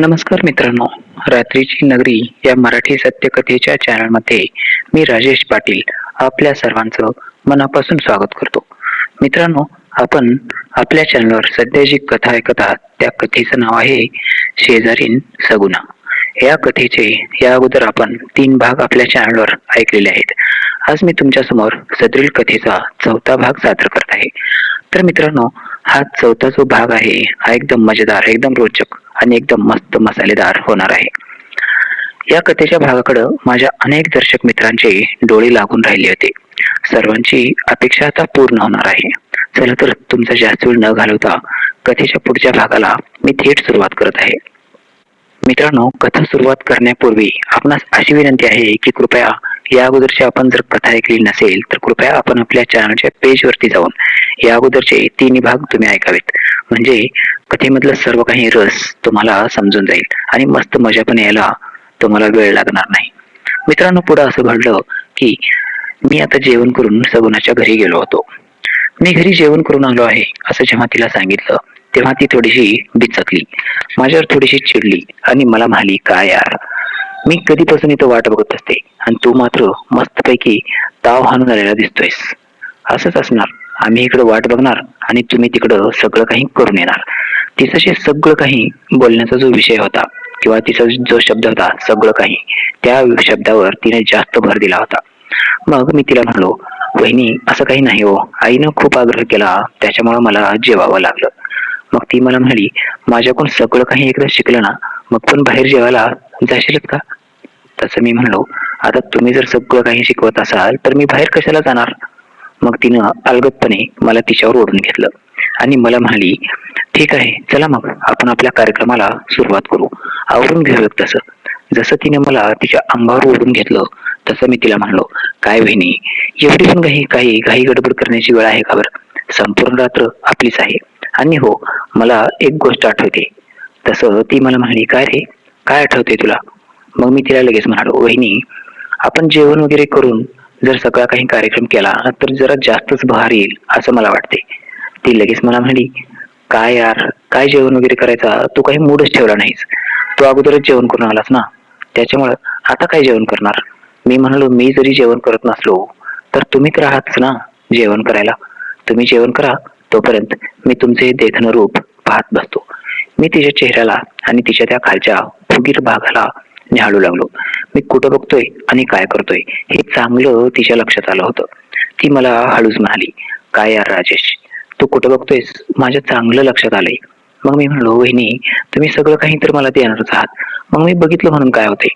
नमस्कार मित्रांनो. रात्रीची नगरी या मराठी सत्यकथेच्या चॅनलमध्ये मी राजेश पाटील आपल्या सर्वांचं मनापासून स्वागत करतो. मित्रांनो आपण आपल्या चॅनलवर सध्या जी कथा ऐकत आहात त्या कथेचं नाव आहे शेजारीन सगुना या कथेचे या अगोदर आपण तीन भाग आपल्या चॅनलवर ऐकलेले आहेत. आज मी तुमच्यासमोर सदरील कथेचा चौथा भाग सादर करत आहे. तर मित्रांनो हा चौथा जो भाग आहे हा एकदम मजेदार एकदम रोचक आणि एकदम मस्त मसालेदार होणार आहे. या कथेच्या भागाकडं माझ्या अनेक दर्शक मित्रांचे डोळे लागून राहिले होते. सर्वांची अपेक्षा आता पूर्ण होणार आहे. चला तर तुमचा जास्त वेळ न घालवता कथेच्या पुढच्या भागाला मी थेट सुरुवात करत आहे. मित्रांनो कथा सुरुवात करण्यापूर्वी आपणास अशी विनंती आहे की कृपया या अगोदरची आपण जर कथा ऐकली नसेल तर कृपया आपण आपल्या चॅनलच्या पेज वरती जाऊन या अगोदरचे तिन्ही भाग तुम्ही ऐकावेत. म्हणजे कथेमधलं सर्व काही रस तुम्हाला समजून जाईल आणि मस्त मजा पण यायला तुम्हाला वेळ लागणार नाही. मित्रांनो पुढं असं घडलं की मी आता जेवण करून सगुणाच्या घरी गेलो होतो. मी घरी जेवण करून आलो आहे असं जेव्हा तिला सांगितलं तेव्हा ती थोडीशी बिचकली. माझ्यावर थोडीशी चिडली आणि मला म्हणाली काय यार? मी कधीपासून इथं वाट बघत असते आणि तू मात्र मस्तपैकी ताव हाणून आलेला दिसतोयस. असंच असणार. आम्ही इकडं वाट बघणार आणि तुम्ही तिकडं सगळं काही करून येणार. तिचं जे सगळं काही बोलण्याचा जो विषय होता किंवा तिचा जो शब्द होता सगळं काही त्या शब्दावर तिने जास्त भर दिला होता. मग मी तिला म्हणलो वहिनी असं काही नाही हो. आईनं खूप आग्रह केला त्याच्यामुळे मला जेवावं लागलं. मग ती मला म्हणाली माझ्याकडून सगळं काही एकदा शिकलं ना मग पण बाहेर जेवायला जाशीलच का? तसं मी म्हणलो आता तुम्ही जर सगळं काही शिकवत असाल तर मी बाहेर कशाला जाणार? मग तिनं अलगतपणे मला तिच्यावर ओढून घेतलं. आणि मला म्हणाली ठीक आहे चला मग आपण आपल्या कार्यक्रमाला सुरुवात करू. आवरून घेऊयात तसं जसं तिने मला तिच्या अंगावर ओढून घेतलं तसं मी तिला म्हणलो काय वहिनी एवढी पण काही काही घाई गडबड करण्याची वेळ आहे का बरं? संपूर्ण रात्र आपलीच आहे. आणि हो मला एक गोष्ट आठवते. तसं ती मला म्हणाली काय रे? काय आठवते तुला? मग मी तिला लगेच म्हणालो वहिनी आपण जेवण वगैरे करून जर सगळा काही कार्यक्रम केला तर जरा जास्तच बहार येईल असं मला वाटते ती लगेच मला म्हणाली काय यार काय जेवण वगैरे करायचा? तू काही मूडच ठेवला नाहीस. तू अगोदरच जेवण करून आलास ना? त्याच्यामुळं आता काय जेवण करणार? मी म्हणालो मी जरी जेवण करत नसलो तर तुम्ही तर आहातच ना जेवण करायला. तुम्ही जेवण करा तोपर्यंत मी तुमचे देखण देखणं रूप पाहत बसतो. मी तिच्या चेहऱ्याला आणि तिच्या त्या खालच्या फुगीर भागाला निहाळू लागलो. मी कुठं बघतोय आणि काय करतोय हे चांगलं तिच्या लक्षात आलं होतं. ती मला हळूच म्हणाली काय यार राजेश तू कुठं बघतोयस? माझ्या चांगलं लक्षात आलंय. मग मी म्हणलो वहिनी तुम्ही सगळं काही तर मला देणारच आहात. मग मी बघितलं म्हणून काय होते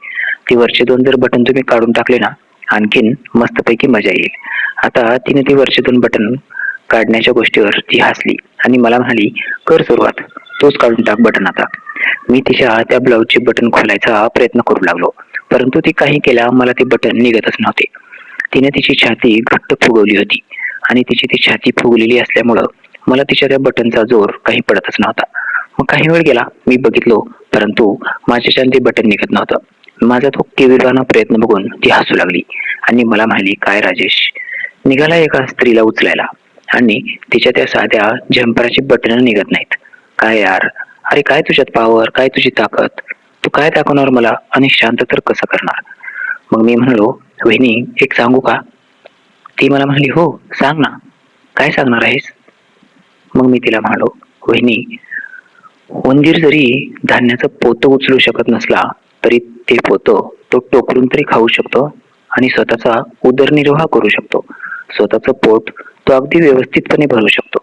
ती वरचे दोन जर बटन तुम्ही काढून टाकले ना आणखीन मस्तपैकी मजा येईल. आता तिने ती वरचे दोन बटन काढण्याच्या गोष्टीवर ती हसली आणि मला म्हणाली कर सुरुवात. तोच काढून टाक बटन आता. मी तिच्या त्या ब्लाऊजचे बटन खोलायचा प्रयत्न करू लागलो परंतु ती काही केल्या मला ते बटन निघतच नव्हते. तिने तिची छाती घट्ट फुगवली होती. आणि तिची ती छाती फुगलेली असल्यामुळं मला तिच्या त्या बटनचा जोर काही पडतच नव्हता. मग काही वेळ गेला मी बघितलो परंतु माझ्याच्या ते बटन निघत नव्हतं. माझा तो केविलवाना प्रयत्न बघून ती हसू लागली आणि मला म्हणाली काय राजेश निघाला एका स्त्रीला उचलायला आणि तिच्या त्या साध्या झंपराची बटन निघत नाहीत. काय यार? अरे काय तुझ्यात पावर काय तुझी ताकद? तू काय दाखवणार मला? आणि शांत तर कसं करणार? मग मी म्हणालो वहिनी एक सांगू का? ती मला म्हणाली हो सांग ना. काय सांगणार आहेस? मग मी तिला म्हणालो वहिनी उंदीर जरी धान्याचं पोतं उचलू शकत नसला तरी ते पोतं तो टोकरून तरी खाऊ शकतो आणि स्वतःचा उदरनिर्वाह करू शकतो. स्वतःचं पोट तो अगदी व्यवस्थितपणे भरू शकतो.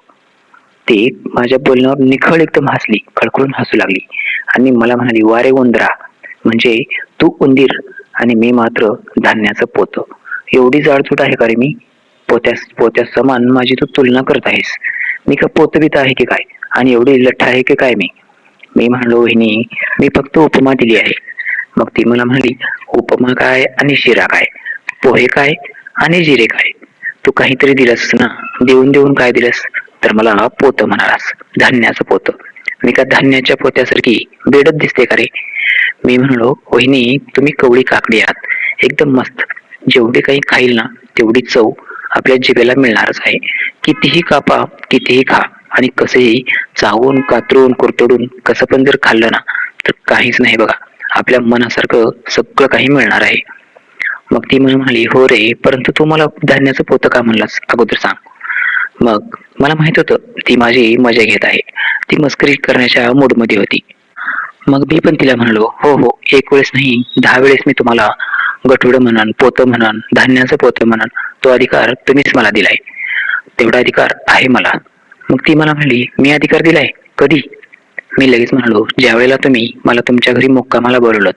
ती माझ्या बोलण्यावर निखळ एकदम हसली खळखळून हसू लागली आणि मला म्हणाली वारे उंदरा म्हणजे तू उंदीर आणि मी मात्र धान्याचं पोतं. एवढी जाडचूट आहे का रे मी? पोत्यास पोत्या समान माझी तू तुलना करत आहेस. मी का पोतबीत आहे की काय? आणि एवढी लठ्ठ आहे की काय मी? मी म्हणलो वहिनी मी फक्त उपमा दिली आहे. मग ती मला म्हणाली उपमा काय आणि शिरा काय? पोहे काय आणि जिरे काय? तू काहीतरी दिलंस ना देऊन देऊन काय दिलंस? तर मला पोत म्हणालास धान्याचं पोत. मी का धान्याच्या पोत्यासारखी बेडत दिसते का रे? मी म्हणलो वहिनी तुम्ही कवळी काकडी आहात. एकदम मस्त. जेवढे काही खाईल ना तेवढी चव आपल्या जिभेला मिळणारच आहे. कितीही कापा कितीही खा आणि कसंही चावून कातरून कुरतडून कसं पण जर खाल्लं ना तर काहीच नाही बघा. आपल्या मनासारखं सगळं काही मिळणार आहे. मग ती मला म्हणाली हो रे परंतु तू मला धान्याचं पोतं का म्हणलास? अगोदर सांग. मग मला माहीत होतं ती माझी मजा घेत आहे. ती मस्करी करण्याच्या मूडमध्ये होती. मग मी पण तिला म्हणालो हो हो एक वेळेस नाही दहा वेळेस मी तुम्हाला गठुड म्हणन पोतं म्हणन धान्याचं पोतं म्हणन तो अधिकार तुम्हीच मला दिलाय. तेवढा अधिकार आहे मला. मग ती मला म्हणली मी अधिकार दिलाय? कधी? मी लगेच म्हणालो ज्या वेळेला तुम्ही मला तुमच्या घरी मुक्कामाला बोलवलं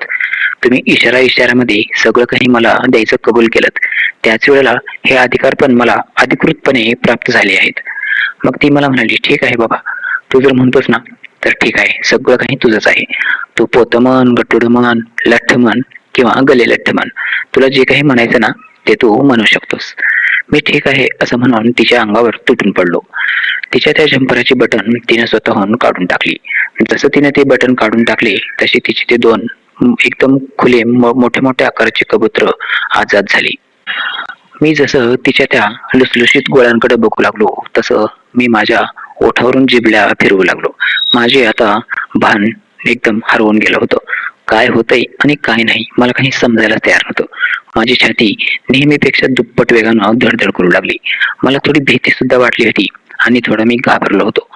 तुम्ही इशारा इशाऱ्यामध्ये सगळं काही मला द्यायचं कबूल केलं त्याच वेळेला हे अधिकार पण मला अधिकृतपणे प्राप्त झाले आहेत. मग ती मला म्हणाली ठीक आहे बाबा. तू जर म्हणतोस ना तर ठीक आहे. सगळं काही तुझंच आहे. तू पोतं म्हण गटुड म्हण लठ्ठ म्हण किंवा गले लठ्ठ म्हण तुला जे काही म्हणायचं ना ते तू म्हणू शकतोस. मी ठीक आहे असं म्हणून तिच्या अंगावर तुटून पडलो. तिच्या त्या झंपराची बटन तिने स्वतःहून काढून टाकली. जसं तिने ते बटन काढून टाकले तसे तिचे ते दोन एकदम खुले मोठे मोठ्या मोठ्या आकाराचे कबूतर आजाद झाली. मी जसं तिच्या त्या लुसलुशीत गोळ्यांकडे बघू लागलो तसं मी माझ्या ओठावरून जिबल्या फिरवू लागलो. माझे आता भान एकदम हरवून गेलं होतं. काय होतंय आणि काय नाही मला काही समजायला तयार नव्हतं. माझी छाती नेहमीपेक्षा दुप्पट वेगानं धडधड करू लागली. मला थोडी भीती सुद्धा वाटली होती आणि थोडं मी घाबरलो होतो.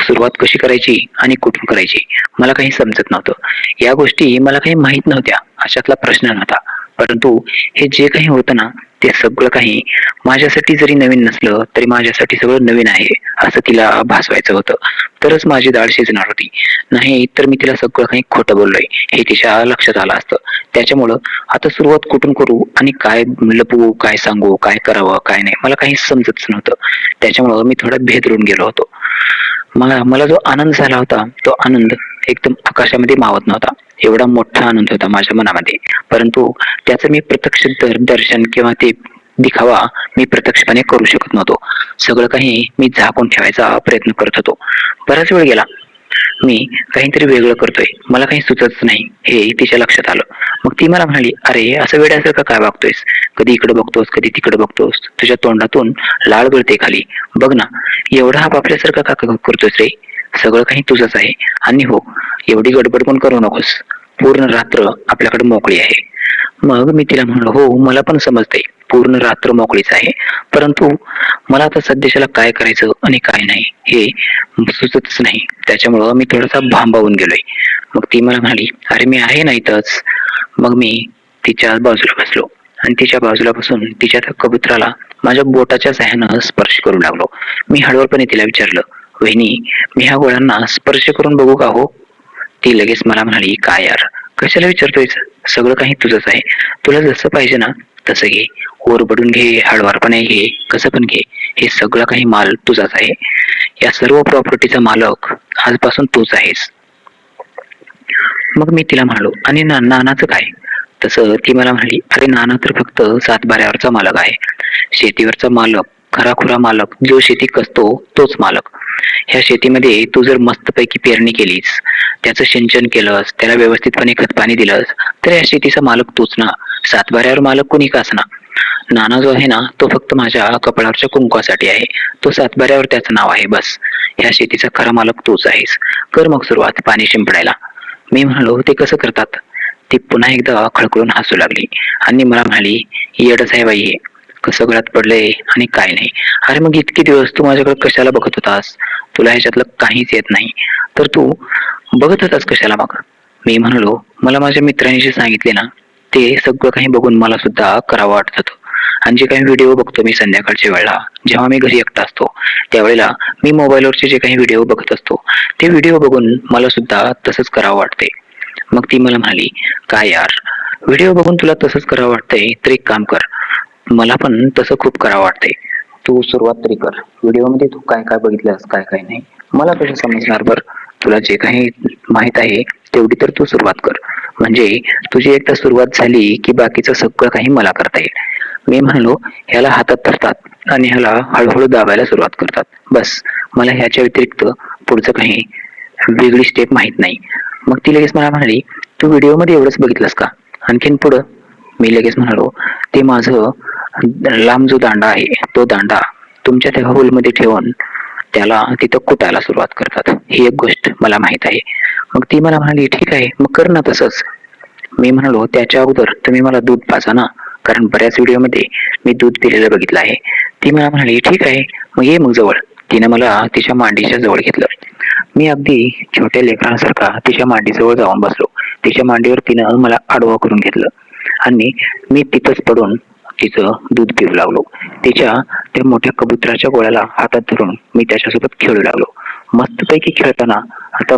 सुरुवात कशी करायची आणि कुठून करायची मला काही समजत नव्हतं. या गोष्टी मला काही माहीत नव्हत्या अशातला प्रश्न नव्हता. परंतु हे जे काही होतं ना ते सगळं काही माझ्यासाठी जरी नवीन नसलं तरी माझ्यासाठी सगळं नवीन आहे असं तिला भासवायचं होतं. तरच माझी डाळ शिजणार होती. नाही तर मी तिला सगळं काही खोटं बोललोय. हे तिच्या लक्षात आलं असतं. त्याच्यामुळं आता सुरुवात कुठून करू आणि काय लपवू काय सांगू काय करावं काय नाही मला काही समजतच नव्हतं. त्याच्यामुळं मी थोडा भेदरून गेलो होतो. मला मला जो आनंद झाला होता तो आनंद एकदम आकाशामध्ये मावत नव्हता. एवढा मोठा आनंद होता माझ्या मनामध्ये. परंतु त्याचं मी प्रत्यक्ष दर दर्शन किंवा ते दिखावा मी प्रत्यक्षपणे करू शकत नव्हतो. सगळं काही मी झाकून ठेवायचा प्रयत्न करत होतो. बराच वेळ गेला. मी काहीतरी वेगळं करतोय. मला काही सुचत नाही. हे तिच्या लक्षात आलं. मग ती मला म्हणाली अरे असं वेड्यासारखं काय वागतोयस? कधी इकडे बघतोस कधी तिकडे बघतोस? तुझ्या तोंडातून लाळ गळते खाली. बघ ना एवढा हा आपल्यासारखं का करतोस रे? सगळं काही तुझंच आहे. आणि हो एवढी गडबड पण करू नकोस. पूर्ण रात्र आपल्याकडे मोकळी आहे. मग मी तिला म्हणलो हो मला पण समजतंय. पूर्ण रात्र मोकळीच आहे. परंतु मला आता सध्याच्याला काय करायचं आणि काय नाही हे सुचतच नाही. त्याच्यामुळं मी थोडासा भांबावून गेलोय. मग ती मला म्हणाली अरे मी आहे नाहीतच मग मी तिच्या बाजूला बसलो. आणि तिच्या बाजूला बसून तिच्या त्या कबुतराला माझ्या बोटाच्या सहाय्यानं स्पर्श करू लागलो. मी हळवळपणे तिला विचारलं वहिनी मी ह्या गोळ्यांना स्पर्श करून बघू का हो? ती लगेच मला म्हणाली काय यार? कशाला विचारतोय सगळं काही तुझंच आहे. तुला जसं पाहिजे ना तसं घे. ओरबडून घे हळवारपणे घे कसं पण घे. हे सगळं काही माल तुझाच आहे. या सर्व प्रॉपर्टीचा मालक आजपासून तूच आहेस. मग मी तिला म्हणालो आणि ना नानाचं काय? तसं ती मला म्हणाली अरे नाना तर फक्त सातबाऱ्यावरचा मालक आहे. शेतीवरचा मालक खराखुरा मालक जो शेती कसतो तोच मालक. ह्या शेतीमध्ये तू जर मस्तपैकी पेरणी केलीस त्याचं सिंचन केलंस त्याला व्यवस्थितपणे खत पाणी दिलंस तर या शेतीचा मालक तूच ना. सातबाऱ्यावर मालक कोणी का असना नाना जो आहे ना तो फक्त माझ्या कपाळावरच्या कुंकवासाठी आहे. तो सातबाऱ्यावर त्याचं नाव आहे बस. ह्या शेतीचा खरा मालक तूच आहेस. कर मग सुरुवात पाणी शिंपडायला. मी म्हणालो ते कसं करतात? ती पुन्हा एकदा खळखळून हसू लागली. आणि मला म्हणाली येडच आहे बाई हे. कसं गळ्यात पडले आणि काय नाही. अरे मग इतके दिवस तू माझ्याकडे कशाला बघत होतास? तुला ह्याच्यातलं काहीच येत नाही. तर तू बघत होतास कशाला मग? मी म्हणालो मला माझ्या मित्रांनी जे सांगितले ना ते सगळं काही बघून मला सुद्धा करावं वाटत होतं आणि जे काही व्हिडिओ बघतो मी संध्याकाळच्या वेळेला जेव्हा मी घरी एकटा असतो त्यावेळेला मी मोबाईलवरचे जे काही व्हिडिओ बघत असतो ते व्हिडिओ बघून मला सुद्धा तसंच करावं वाटते मग ती मला म्हणाली काय यार व्हिडिओ बघून तुला तसंच करावं वाटतंय? तर एक काम कर मला पण तसं खूप करावं वाटतंय. तू सुरुवात तरी कर. व्हिडिओमध्ये तू काय काय बघितलंस काय काय नाही मला कसं समजणार बर? तुला जे काही माहीत आहे तेवढी तर तू सुरुवात कर. म्हणजे तुझी एकदा सुरुवात झाली की बाकीचं सगळं काही मला करता येईल. मी म्हणालो ह्याला हातात धरतात आणि ह्याला हळूहळू दाबायला सुरुवात करतात. बस मला ह्याच्या व्यतिरिक्त पुढचं काही वेगळी स्टेप माहीत नाही. मग ती लगेच मला म्हणाली तू व्हिडिओमध्ये एवढंच बघितलंस का? आणखीन पुढं. मी लगेच म्हणालो ते माझं लांब जो दांडा आहे तो दांडा तुमच्या त्या होलमध्ये ठेवून त्याला तिथं कुटायला सुरुवात करतात. ही एक गोष्ट मला माहीत आहे. मग ती मला म्हणाली ठीक आहे मग कर ना तसंच. मी म्हणालो त्याच्या अगोदर तुम्ही मला दूध पाजा ना. कारण बऱ्याच व्हिडिओमध्ये मी दूध पिलेलं बघितलं आहे. ती मला म्हणाली ठीक आहे मग ये मग जवळ. तिने मला तिच्या मांडीच्या जवळ घेतलं. मी अगदी छोट्या लेकरांसारखा तिच्या मांडीजवळ जाऊन बसलो. तिच्या मांडीवर तिनं मला आडवा करून घेतलं आणि मी तिथंच पडून तिचं दूध पिऊ लागलो. तिच्या त्या मोठ्या कबुतराच्या गोळ्याला हातात धरून मी त्याच्यासोबत खेळू लागलो. मस्तपैकी खेळताना आता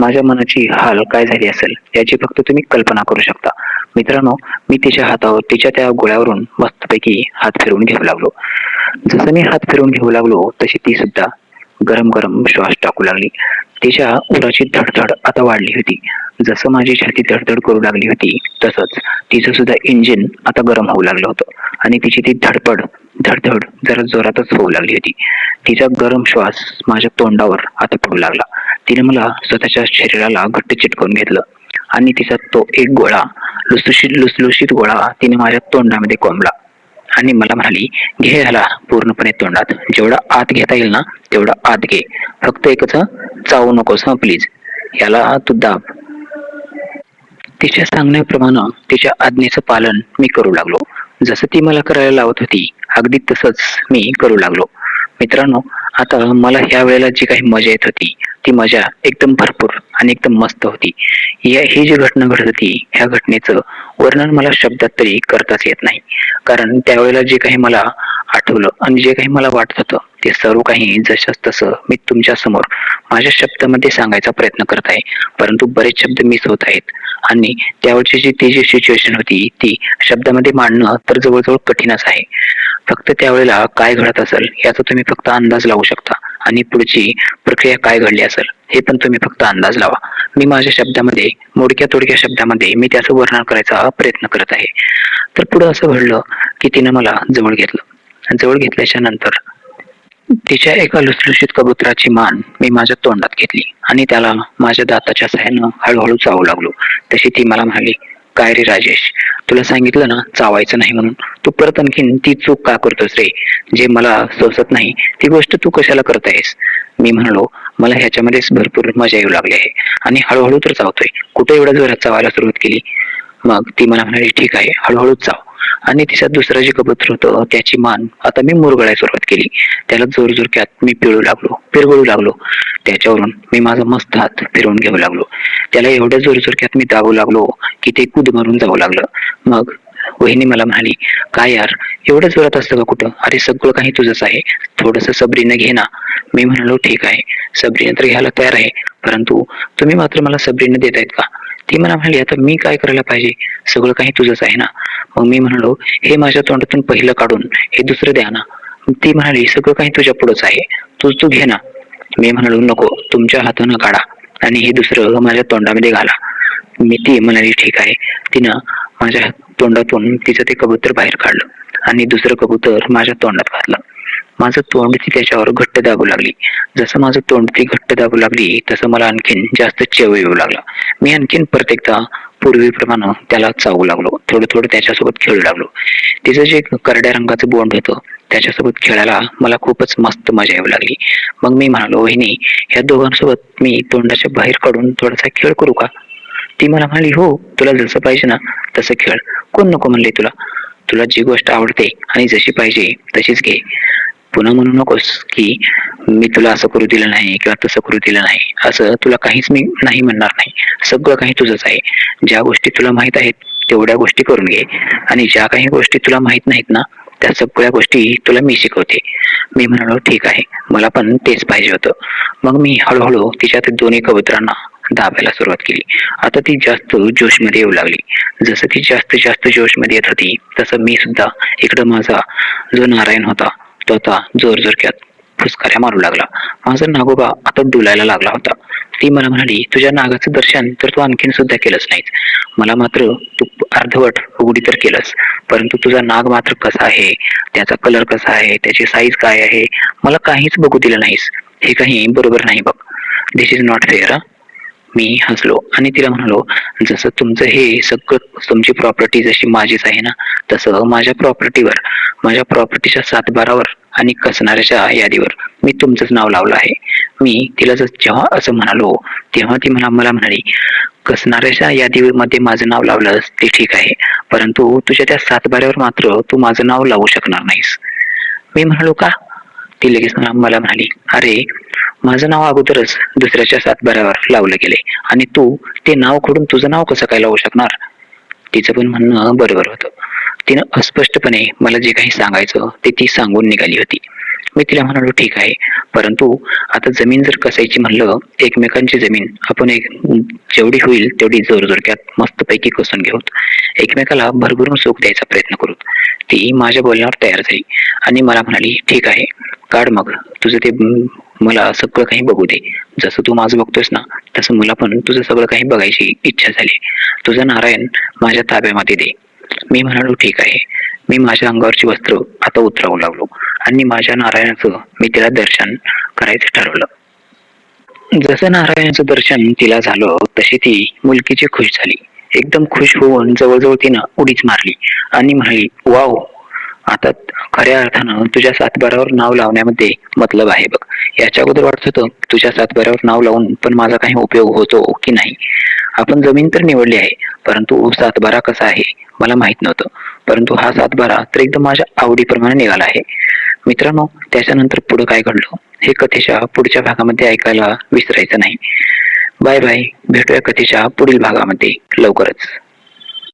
माझ्या मनाची हाल काय झाली असेल याची फक्त तुम्ही कल्पना करू शकता. मित्रांनो मी तिच्या हातावर तिच्या त्या गोळ्यावरून मस्तपैकी हात फिरवून घेऊ लागलो. जसं मी हात फिरवून घेऊ लागलो तशी ती सुद्धा गरम गरम श्वास टाकू लागली. तिच्या उराची धडधड आता वाढली होती. जसं माझी छाती धडधड करू लागली होती तसंच तिचं सुद्धा इंजिन आता गरम होऊ लागलं होतं. आणि तिची ती धडपड धडधड जरा जोरातच होऊ लागली होती. तिचा गरम श्वास माझ्या तोंडावर आता पडू लागला. तिने मला स्वतःच्या शरीराला घट्ट चिटकवून घेतलं आणि तिचा तो एक गोळा लुसलुशीत लुसलुशीत गोळा तिने माझ्या तोंडामध्ये कोंबला आणि मला म्हणाली घे ह्याला पूर्णपणे तोंडात. जेवढा आत घेता येईल ना तेवढा आत घे. फक्त एकच चावू नकोस ना प्लीज याला तू दाब. तिच्या सांगण्याप्रमाणे तिच्या आज्ञेचं पालन मी करू लागलो. जसं ती मला करायला लावत होती अगदी तसंच मी करू लागलो. मित्रांनो आता मला ह्या वेळेला जी काही मजा येत होती ती मजा एकदम भरपूर आणि एकदम मस्त होती. या ही जी घटना घडत होती ह्या घटनेचं वर्णन मला शब्दात तरी करताच येत नाही. कारण त्यावेळेला जे काही मला आठवलं आणि जे काही मला वाटत होतं ते सर्व काही जशाच तसं मी तुमच्यासमोर माझ्या शब्दामध्ये सांगायचा प्रयत्न करत आहे. परंतु बरेच शब्द मिस होत आहेत. आणि त्यावेळची जी ती जी सिच्युएशन होती ती शब्दामध्ये मांडणं तर जवळजवळ कठीणच आहे. फक्त त्यावेळेला काय घडत असेल याचा तुम्ही फक्त अंदाज लावू शकता. आणि पुढची प्रक्रिया काय घडली असेल हे पण तुम्ही फक्त अंदाज लावा. मी माझ्या शब्दामध्ये मोडक्या तोडक्या शब्दामध्ये मी त्याचं वर्णन करायचा प्रयत्न करत आहे. तर पुढं असं घडलं की तिनं मला जवळ घेतलं. जवळ घेतल्याच्या नंतर तिच्या एका लुसलुशीत कबुतराची मान मी माझ्या तोंडात घेतली आणि त्याला माझ्या दाताच्या सहाय्यानं हळूहळू चावू लागलो. तशी ती मला म्हणाली काय रे राजेश तुला सांगितलं ना चावायचं नाही म्हणून? तू परत आणखीन ती चूक का करतोस रे? जे मला सोसत नाही ती गोष्ट तू कशाला करत आहेस? मी म्हणालो मला ह्याच्यामध्येच भरपूर मजा येऊ लागली आहे आणि हळूहळू तर चावतोय. कुठे एवढ्या जोरात चावायला सुरुवात केली? मग ती मला म्हणाली ठीक आहे हळूहळू चाव. आणि तिचा दुसरं जे कबूतर होतं त्याची मान. आता मी मुरगळायला सुरुवात केली. त्याला जोर जोरक्यात मी पिळू लागलो. पिरगळू लागलो. त्याच्यावरून मी माझा मस्त हात फिरवून घेऊ लागलो. त्याला एवढ्या जोर जोरक्यात मी दाबू लागलो की ते कुद मारून जाऊ लागलं. मग वहिनी मला म्हणाली काय यार एवढं जोरात असतं का कुठं? अरे सगळं काही तुझंच आहे. थोडस सबरीनं घे ना. मी म्हणालो ठीक आहे. सबरीनं तर घ्यायला तयार आहे. परंतु तुम्ही मात्र मला सबरीनं देत आहेत का? ती मला म्हणाली आता मी काय करायला पाहिजे? सगळं काही तुझंच आहे ना? मग मी म्हणालो हे माझ्या तोंडातून पहिलं काढून हे दुसरं द्या ना. ती म्हणाली सगळं काही तुझ्या पुढंच आहे. तूच तू घे ना. मी म्हणालो नको तुमच्या हातानं काढा आणि हे दुसरं माझ्या तोंडामध्ये घाला. मी ती म्हणाली ठीक आहे. तिनं माझ्या तोंडातून तिचं ते कबूतर बाहेर काढलं आणि दुसरं कबूतर माझ्या तोंडात घातलं. माझं तोंड ती त्याच्यावर घट्ट दाबू लागली. जसं माझं तोंड ती घट्ट दाबू लागली तसं मला आणखीन जास्त चेव येऊ लागला. मी आणखीन प्रत्येकदा पूर्वीप्रमाणे त्याला चावू लागलो. थोडं थोडं त्याच्यासोबत खेळू लागलो. तिचं जे करड्या रंगाचं बोंड होतं त्याच्यासोबत खेळायला मला खूपच मस्त मजा येऊ लागली. मग मी म्हणालो वहिनी ह्या दोघांसोबत मी तोंडाच्या बाहेर काढून थोडासा खेळ करू का? ती मला म्हणाली हो तुला जसं पाहिजे ना तसं खेळ. कोण नको म्हणले तुला? तुला जी गोष्ट आवडते आणि जशी पाहिजे तशीच घे. पुन्हा म्हणू नकोस की मी तुला असं करू दिलं नाही किंवा तसं करू दिलं नाही. असं तुला काहीच मी नाही म्हणणार नाही. सगळं काही तुझंच आहे. ज्या गोष्टी तुला माहीत आहेत तेवढ्या गोष्टी करून घे. आणि ज्या काही गोष्टी तुला माहीत नाहीत ना त्या सगळ्या गोष्टी तुला मी शिकवते. मी म्हणालो ठीक आहे. मला पण तेच पाहिजे होतं. मग मी हळूहळू तिच्या दोन्ही कबुतरांना दाबायला सुरुवात केली. आता ती जास्त जोशमध्ये येऊ लागली. जसं ती जास्त जास्त जोशमध्ये येत होती तसं मी सुद्धा इकडं माझा जो नारायण होता तो आता जोर जोरक्यात फुसकाऱ्या मारू लागला. माझा नागोबा आता डुलायला लागला होता. ती मला म्हणाली तुझ्या नागाचं दर्शन तर तू आणखीन सुद्धा केलंच नाहीस. मला मात्र तू अर्धवट उघडी तर केलंस. परंतु तुझा नाग मात्र कसा आहे? त्याचा कलर कसा आहे? त्याची साईज काय आहे? मला काहीच बघू दिलं नाहीस. हे काही बरोबर नाही बघ. दिस इज नॉट फेअर मी हसलो आणि तिला म्हणालो जसं तुमचं हे सगळं तुमची प्रॉपर्टी जशी माझीच आहे ना तसं माझ्या प्रॉपर्टीवर माझ्या प्रॉपर्टीच्या सातबारावर आणि कसणाऱ्याच्या यादीवर मी तुमचंच नाव लावलं आहे. मी तिला जर जेव्हा असं म्हणालो तेव्हा ती मला मला म्हणाली कसणाऱ्याच्या यादीमध्ये माझं नाव लावलंस ते ठीक आहे परंतु तुझ्या त्या सातबाऱ्यावर मात्र तू माझं नाव लावू शकणार नाहीस. मी म्हणालो का? ती लगेच मला मला म्हणाली अरे माझं नाव अगोदरच दुसऱ्याच्या सातबाऱ्यावर लावलं गेले. आणि तू ते नाव खोडून तुझं नाव कसं काय लावू शकणार? तिचं पण म्हणणं बरोबर होतं. तिनं अस्पष्टपणे मला जे काही सांगायचं ते ती सांगून निघाली होती. मी तिला म्हणालो ठीक आहे. परंतु आता जमीन जर कसायची म्हणलं एकमेकांची जमीन आपण एक जेवढी होईल तेवढी जोरजोरक्यात मस्तपैकी कसून घेऊ एकमेकाला भरभरून सुख द्यायचा प्रयत्न करू. ती माझ्या बोलण्यावर तयार झाली आणि मला म्हणाली ठीक आहे. काढ मग. तुझं ते मला सगळं काही बघू दे. जसं तू माझं बघतोस ना तसं मला पण तुझं सगळं काही बघायची इच्छा झाली. तुझं नारायण माझ्या ताब्यामध्ये दे. मी म्हणालो ठीक आहे. मी माझ्या अंगावरची वस्त्र आता उतरवू लागलो आणि माझ्या नारायणाचं मी तिला दर्शन करायचं ठरवलं. जसं नारायणाचं दर्शन तिला झालं तशी ती मुलकीची खुश झाली. एकदम खुश होऊन जवळजवळ तिनं उडीच मारली आणि म्हणाली वाव आता खऱ्या अर्थानं तुझ्या सातबारावर नाव लावण्यामध्ये मतलब आहे बघ. याच्या अगोदर वाटत होतं तुझ्या सातबारावर नाव लावून पण माझा काही उपयोग होतो की नाही? आपण जमीन तर निवडली आहे परंतु सातबारा कसा आहे मला माहीत नव्हतं. परंतु हा सातबारा तर एकदम माझ्या आवडीप्रमाणे निघाला आहे. मित्रांनो त्याच्यानंतर पुढे काय घडलं? हे कथेच्या पुढच्या भागामध्ये ऐकायला विसरायचं नाही. Bye bye. भेटूया कथेच्या पुढील भागामध्ये लवकरच.